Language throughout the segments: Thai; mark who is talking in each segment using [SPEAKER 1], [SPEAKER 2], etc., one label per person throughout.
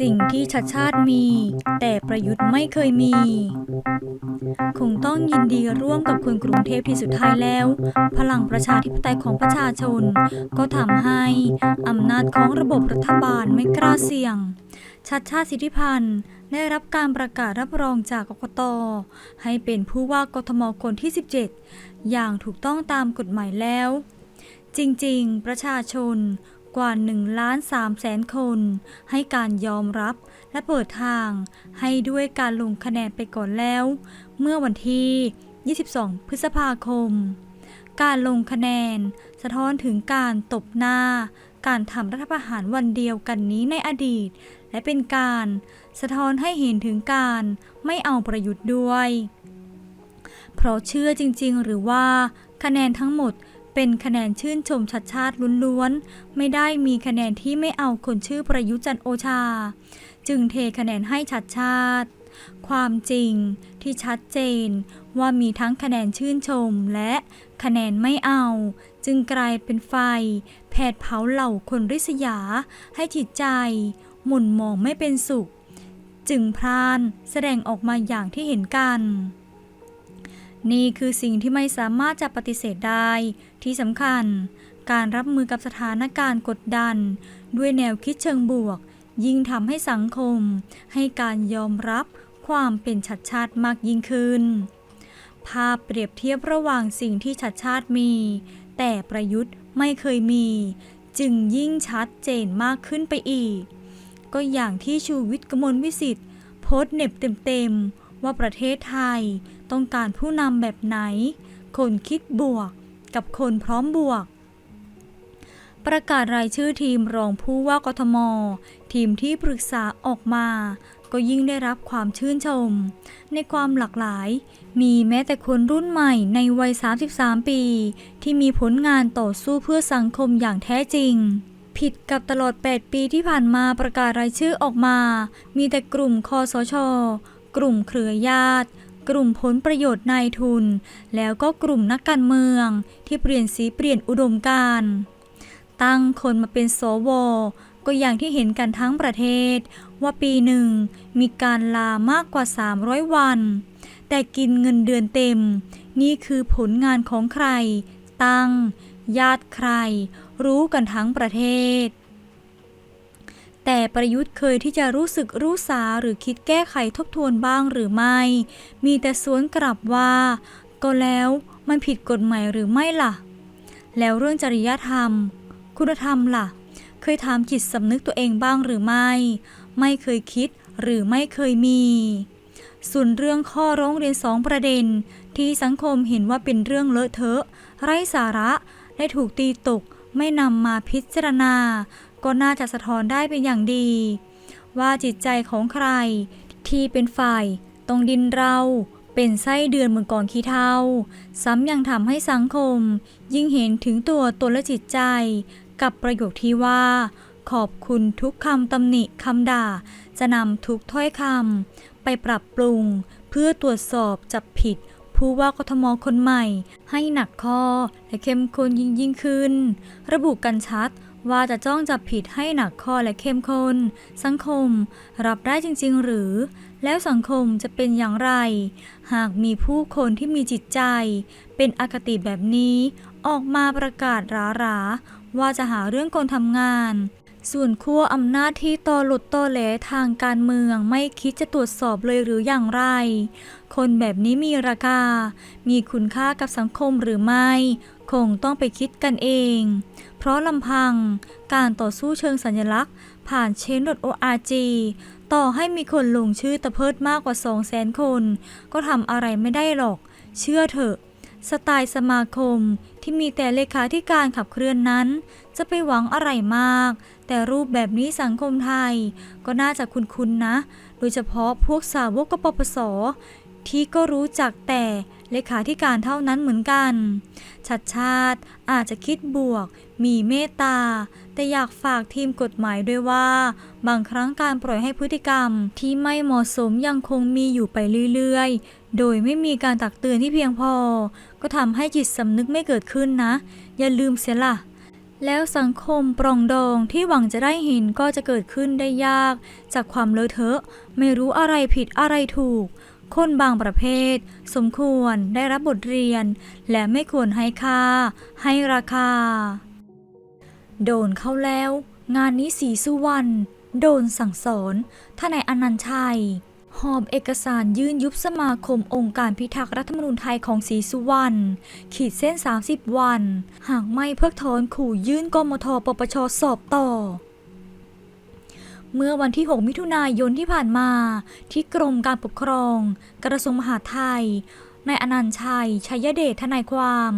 [SPEAKER 1] สิ่งที่ชัดชาติมี แต่ประยุทธ์ไม่เคยมี คงต้องยินดีร่วมกับคนกรุงเทพที่สุดท้ายแล้ว พลังประชาธิปไตยของประชาชน ก็ทำให้อำนาจของระบบรัฐบาลไม่กล้าเสี่ยง ชัดชาติสิทธิพันธ์ได้รับการประกาศรับรองจากกกต ให้เป็นผู้ว่ากทมคนที่ 17 อย่างถูกต้องตามกฎหมายแล้ว จริง ๆ ประชาชน กว่า1ล้าน3แสนคน ให้การยอมรับและเปิดทางให้ด้วยการลงคะแนนไปก่อนแล้ว เมื่อวันที่ 22 พฤษภาคม การลงคะแนน สะท้อนถึงการตบหน้า การทำรัฐประหารวันเดียวกันนี้ในอดีต และเป็นการสะท้อนให้เห็นถึงการไม่เอาประยุทธ์ด้วย เพราะเชื่อจริงๆ หรือว่าคะแนนทั้งหมด เป็นคะแนนชื่นชมชัดชาติล้วนๆ ไม่ได้มีคะแนนที่ไม่เอาคนชื่อประยุจันโอชา จึงเทคะแนนให้ชัดชาติ ความจริงที่ชัดเจนว่ามีทั้งคะแนนชื่นชมและคะแนนไม่เอา จึงกลายเป็นไฟ แผดเผาเหล่าคนริษยา ให้จิตใจ หมุนมองไม่เป็นสุข จึงพรานแสดงออกมาอย่างที่เห็นกัน นี่คือสิ่งที่ไม่สามารถจะปฏิเสธได้ ที่สำคัญ การรับมือกับสถานการณ์กดดัน ด้วยแนวคิดเชิงบวก ยิ่งทำให้สังคม ให้การยอมรับความเป็นชัดชาติมากยิ่งขึ้น ภาพเปรียบเทียบระหว่างสิ่งที่ชัดชาติมี แต่ประยุทธ์ไม่เคยมี จึงยิ่งชัดเจนมากขึ้นไปอีก ก็อย่างที่ชูวิทย์กมลวิสิทธิ์โพสต์เน็บเต็มๆว่าประเทศไทย ต้องการผู้นำแบบไหน คนคิดบวก กับคนพร้อมบวก ประกาศรายชื่อทีมรองผู้ว่ากทม ทีมที่ปรึกษาออกมา ก็ยิ่งได้รับความชื่นชม ในความหลากหลาย มีแม้แต่คนรุ่นใหม่ในวัย 33 ปี ที่มีผลงานต่อสู้เพื่อสังคมอย่างแท้จริงผิดกับตลอด 8 ปีที่ผ่านมาประกาศรายชื่อออกมา มีแต่กลุ่มคอสช กลุ่มเครือญาติ กลุ่มผลประโยชน์นายทุน แล้วก็กลุ่มนักการเมือง ที่เปลี่ยนสีเปลี่ยนอุดมการณ์ตั้งคนมาเป็นสวก็อย่างที่เห็นกันทั้งประเทศ ว่าปีหนึ่งมีการลามากกว่า 300 วัน แต่กินเงินเดือนเต็ม นี่คือผลงานของใคร ตั้ง ญาติใคร รู้กันทั้งประเทศ แต่ประยุทธ์เคยที่จะรู้สึกรู้สาหรือคิดแก้ไขทบทวนบ้างหรือไม่ มีแต่สวนกลับว่า ก็แล้วมันผิดกฎหมายหรือไม่ล่ะ แล้วเรื่องจริยธรรม คุณธรรมล่ะ เคยถามจิตสำนึกตัวเองบ้างหรือไม่ ไม่เคยคิดหรือไม่เคยมีส่วนเรื่องข้อร้องเรียนสองประเด็น ที่สังคมเห็นว่าเป็นเรื่องเลอะเทอะ ไร้สาระและถูกตีตก ไม่นำมาพิจารณา ก็น่าจะสะท้อนได้เป็นอย่างดี ว่าจิตใจของใคร ที่เป็นฝ่ายต้องดินเราเป็นไส้เดือนเหมือนก่องขี้เท่า ซ้ำยังทำให้สังคม ยิ่งเห็นถึงตัวตนและจิตใจ กับประโยคที่ว่า ขอบคุณทุกคำตำหนิคำด่า จะนำทุกถ้อยคำไปปรับปรุง เพื่อตรวจสอบจับผิด ผู้ว่ากทมคนใหม่ ให้หนักข้อและเข้มข้นยิ่งยิ่งขึ้น ระบุกันชัด ว่าจะจ้องจับผิดให้หนักข้อและเข้มข้นสังคมรับได้จริง ๆ หรือ แล้วสังคมจะเป็นอย่างไร หากมีผู้คนที่มีจิตใจ เป็นอคติแบบนี้ ออกมาประกาศราราๆว่าจะหาเรื่องคนทำงาน ส่วนขั้วอำนาจที่ตอหลุดตอแหลทางการเมืองไม่คิดจะตรวจสอบเลยหรืออย่างไร คนแบบนี้มีราคา มีคุณค่ากับสังคมหรือไม่ คงต้องไปคิดกันเอง เพราะลำพังการต่อสู้เชิงสัญลักษณ์ ผ่านเชน .org ต่อให้มีคนลงชื่อตะเพิดมากกว่า2 0 0แสนคน ก็ทำอะไรไม่ได้หรอก เชื่อเถอะ สไตล์สมาคม ที่มีแต่เลขาธิการขับเคลื่อนนั้น จะไปหวังอะไรมาก แต่รูปแบบนี้สังคมไทย ก็น่าจะคุ้นๆนะ โดยเฉพาะพวกสาวกกปปสที่ก็รู้จักแต่เลขาธิการเท่านั้นเหมือนกันชัดชาติอาจจะคิดบวก มีเมตตา แต่อยากฝากทีมกฎหมายด้วยว่า บางครั้งการปล่อยให้พฤติกรรมที่ไม่เหมาะสมยังคงมีอยู่ไปเรื่อยๆ โดยไม่มีการตักเตือนที่เพียงพอ ก็ทำให้จิตสำนึกไม่เกิดขึ้นนะ อย่าลืมเสียล่ะ แล้วสังคมปรองดองที่หวังจะได้เห็นก็จะเกิดขึ้นได้ยาก จากความเลอะเทอะ ไม่รู้อะไรผิดอะไรถูก คนบางประเภท สมควรได้รับบทเรียน และไม่ควรให้ค่า ให้ราคา โดนเข้าแล้ว งานนี้สีสุวรรณโดนสั่งสอนทนายอนันชัย หอบเอกสารยื่นยุบสมาคมองค์การพิทักษ์รัฐธรรมนูญไทยของศรีสุวรรณขีดเส้น 30 วัน หากไม่เพิกถอนขู่ยื่นกมทปปชสอบต่อ เมื่อวันที่ 6 มิถุนายนที่ผ่านมา ที่กรมการปกครอง กระทรวงมหาดไทยนายอนันต์ชัย ชัยเดชทนายความ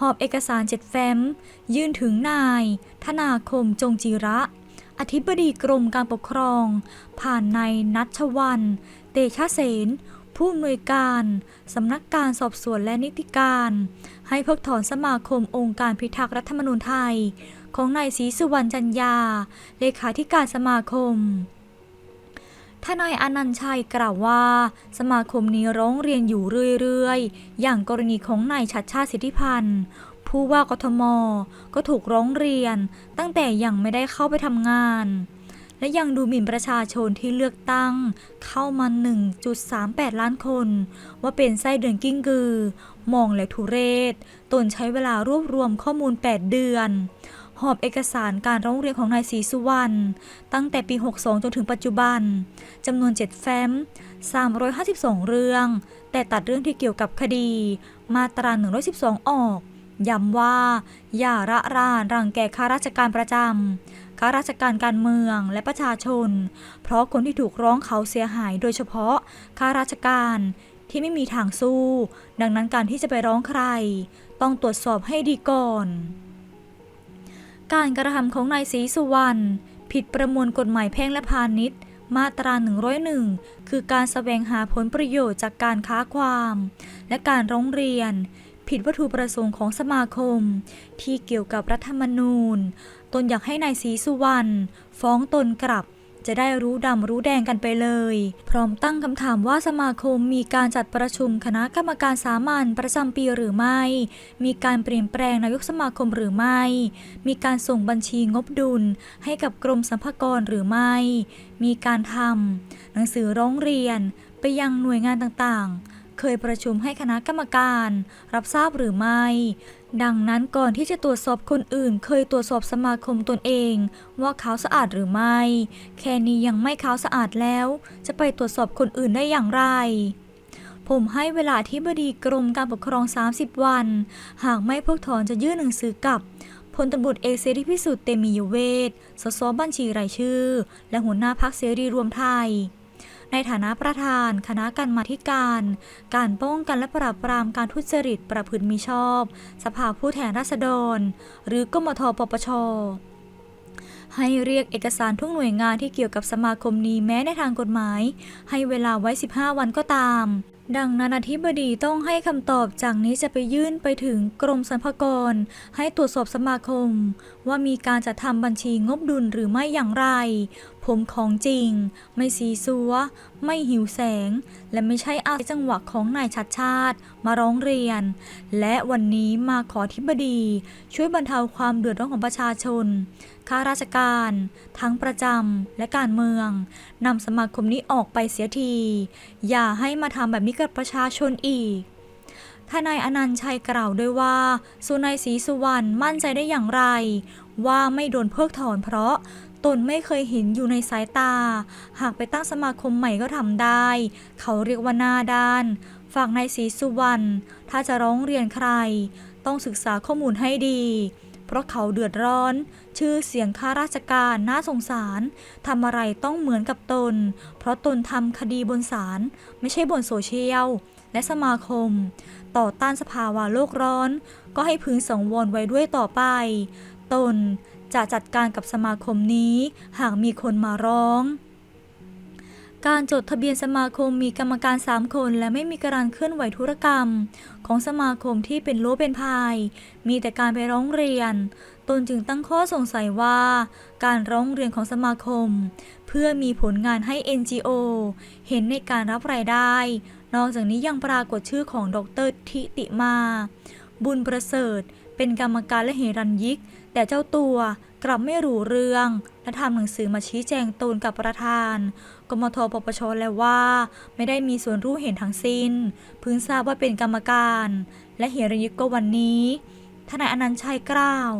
[SPEAKER 1] หอบเอกสารเจ็ดแฟ้ม ยื่นถึงนาย ธนาคมจงจีระ อธิบดีกรมการปกครอง ผ่านนายนัชวัน เตชะเสนผู้อำนวยการสำนักการสอบสวนและนิติการ ให้เพิกถอนสมาคมองค์การพิทักษ์รัฐธรรมนูญไทย ของนายศรีสุวรรณจันยา เลขาธิการสมาคมทนายอนันต์ชัยกล่าวว่า สมาคมนี้ร้องเรียนอยู่เรื่อยๆ อย่างกรณีของนายชัดชาติสิทธิพันธ์ผู้ว่ากทม ก็ถูกร้องเรียนตั้งแต่ยังไม่ได้เข้าไปทำงาน และยังดูหมิ่นประชาชนที่เลือกตั้ง เข้ามา 1.38 ล้านคน ว่าเป็นไส้เดือนกิ้งกือ มองและทุเรศ ตนใช้เวลารวบรวมข้อมูล 8 เดือน หอบเอกสารการร้องเรียนของนายศรีสุวรรณตั้งแต่ปี 62 จนถึงปัจจุบันจำนวน 7 แฟ้ม 352 เรื่อง แต่ตัดเรื่องที่เกี่ยวกับคดี มาตรา 112 ออก ย้ำว่า อย่าระรานรังแกข้าราชการประจำข้าราชการการเมืองและประชาชน เพราะคนที่ถูกร้องเขาเสียหายโดยเฉพาะข้าราชการที่ไม่มีทางสู้ ดังนั้นการที่จะไปร้องใคร ต้องตรวจสอบให้ดีก่อน การกระทำของนายศรีสุวรรณผิดประมวลกฎหมายแพ่งและพาณิชย์มาตรา 101 คือการแสวงหาผลประโยชน์จากการค้าความ และการร้องเรียน ผิดวัตถุประสงค์ของสมาคม ที่เกี่ยวกับรัฐธรรมนูญ ตนอยากให้นายศรีสุวรรณฟ้องตนกลับจะได้รู้ดำรู้แดงกันไปเลย พร้อมตั้งคำถามว่าสมาคมมีการจัดประชุมคณะกรรมการสามัญประจำปีหรือไม่ มีการเปลี่ยนแปลงนายกสมาคมหรือไม่ มีการส่งบัญชีงบดุล ให้กับกรมสรรพากรหรือไม่ มีการทำหนังสือร้องเรียนไปยังหน่วยงานต่างๆ เคยประชุมให้คณะกรรมการ รับทราบหรือไม่ ดังนั้นก่อนที่จะตรวจสอบคนอื่น เคยตรวจสอบสมาคมตนเอง ว่าเขาสะอาดหรือไม่ แค่นี้ยังไม่เขาสะอาดแล้ว จะไปตรวจสอบคนอื่นได้อย่างไรผมให้เวลาที่บดีกรมการปกครอง 30 วัน หากไม่เพิกถอนจะยื่นหนังสือกับพลตำรวจเอกเสรีพิสุทธิ์เตมียเวทสสบัญชีรายชื่อ และหัวหน้าพักเสรีรวมไทย ในฐานะประธาน คณะกรรมาธิการ การป้องกันและปราบปรามการทุจริตประพฤติมิชอบ สภาผู้แทนราษฎร หรือกมทปปชให้เรียกเอกสารทุกหน่วยงานที่เกี่ยวกับสมาคมนี้แม้ในทางกฎหมาย ให้เวลาไว้ 15 วันก็ตาม ดังนั้นอธิบดีต้องให้คำตอบจากนี้จะไปยื่นไปถึงกรมสรรพากร ให้ตรวจสอบสมาคม ว่ามีการจัดทำบัญชีงบดุลหรือไม่อย่างไร ผมของจริง ไม่ซีซัว ไม่หิวแสง และไม่ใช่อายจังหวะของนายชัดชาติ มาร้องเรียน และวันนี้มาขออธิบดี ช่วยบรรเทาความเดือดร้อนของประชาชนข้าราชการ ทั้งประจำและการเมืองนำสมาคมนี้ออกไปเสียที อย่าให้มาทำแบบนี้กับประชาชนอีกทนายอนันต์ชัยกล่าวด้วยว่า สุนายศรีสุวรรณมั่นใจได้อย่างไร ว่าไม่โดนเพิกถอนเพราะ ตนไม่เคยเห็นอยู่ในสายตา หากไปตั้งสมาคมใหม่ก็ทำได้ เขาเรียกว่าหน้าด้าน ฝากนายศรีสุวรรณ ถ้าจะร้องเรียนใคร ต้องศึกษาข้อมูลให้ดี เพราะเขาเดือดร้อน ชื่อเสียงข้าราชการน่าสงสาร ทำอะไรต้องเหมือนกับตน เพราะตนทำคดีบนศาล ไม่ใช่บนโซเชียล และสมาคม ต่อต้านสภาวะโลกร้อน ก็ให้พึงสังวรไว้ด้วยต่อไป ตน จะจัดการกับสมาคมนี้ หากมีคนมาร้อง การจดทะเบียนสมาคมมีกรรมการ 3 คน และไม่มีการเคลื่อนไหวธุรกรรม ของสมาคมที่เป็นรั้วเป็นพาย มีแต่การไปร้องเรียน ตนจึงตั้งข้อสงสัยว่า การร้องเรียนของสมาคม เพื่อมีผลงานให้ NGO เห็นในการรับรายได้ นอกจากนี้ยังปรากฏชื่อของดรทิติมา บุญประเสริฐ เป็นกรรมการและเฮรันยิก แต่เจ้าตัวกลับไม่รู้เรื่อง และทำหนังสือมาชี้แจงตนกับประธาน กมทปปชแล้วว่า ไม่ได้มีส่วนรู้เห็นทั้งสิ้นเพิ่งทราบว่าเป็นกรรมการ และเฮรันยิกก็วันนี้ทนายอนันต์ชัยกล่าว